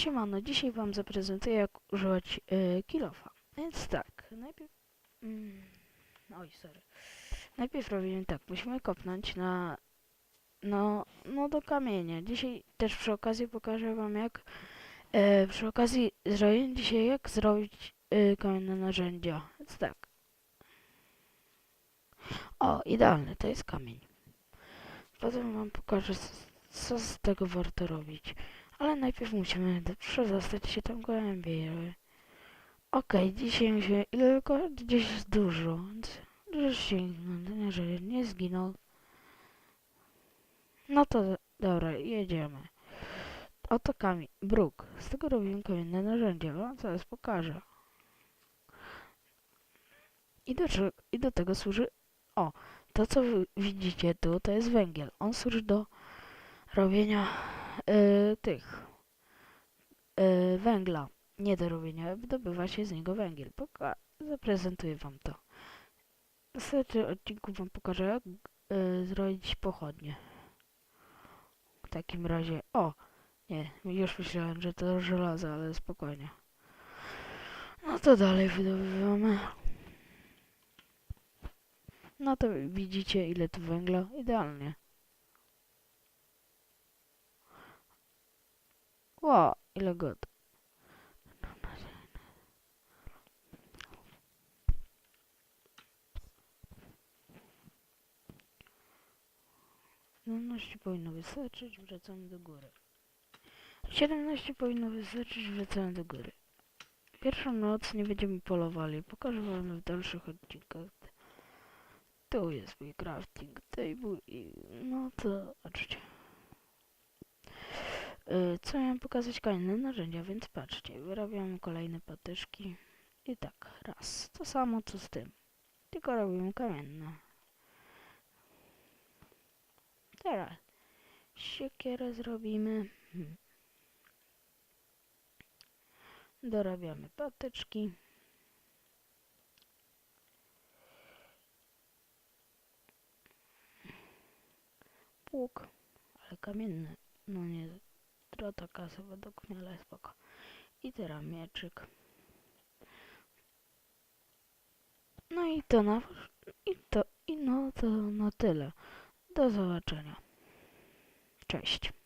Siemano, dzisiaj wam zaprezentuję jak używać y, kilofa. Więc tak, najpierw... Mm, oj, sorry. Najpierw robimy tak, musimy kopnąć na... No, no do kamienia. Dzisiaj też przy okazji pokażę wam jak... E, przy okazji zrobię dzisiaj jak zrobić y, kamienne narzędzia. Więc tak. O, idealny, to jest kamień. Potem wam pokażę co z tego warto robić. Ale najpierw musimy przedostać się tam głębiej. Okej, dzisiaj musimy... Ile tylko? Gdzieś dużo. Dużo sięgnąć, że nie zginął. No to dobra, jedziemy. Oto kamień. Bruk. Z tego robimy kamienne narzędzia. Wam zaraz pokażę. I do, I do tego służy... O, to co widzicie tu, to jest węgiel. On służy do robienia y, tych y, węgla. Nie do robienia, wydobywa się z niego węgiel. Poka zaprezentuję wam to. W następnym odcinku wam pokażę, jak y, zrobić pochodnie. W takim razie, o, nie, już myślałem, że to żelazo, ale spokojnie. No to dalej wydobywamy. No to widzicie, ile tu węgla. Idealnie. Ło, ile god. Siedemnaście powinno wystarczyć, wracamy do góry. 17 powinno wystarczyć, wracamy do góry. Pierwszą noc nie będziemy polowali, pokażę wam w dalszych odcinkach. Tu jest mój crafting table i no to zobaczcie. Y, Co miałem pokazać? Kolejne narzędzia, więc patrzcie, wyrabiamy kolejne patyczki i tak, raz, to samo co z tym, tylko robimy kamienne. Teraz siekierę zrobimy. Hmm. Dorabiamy patyczki. Pług, ale kamienny, no nie, trota kasa według mnie, ale spoko. I teraz mieczyk. No i to na, i to, i no to na tyle. Do zobaczenia. Cześć.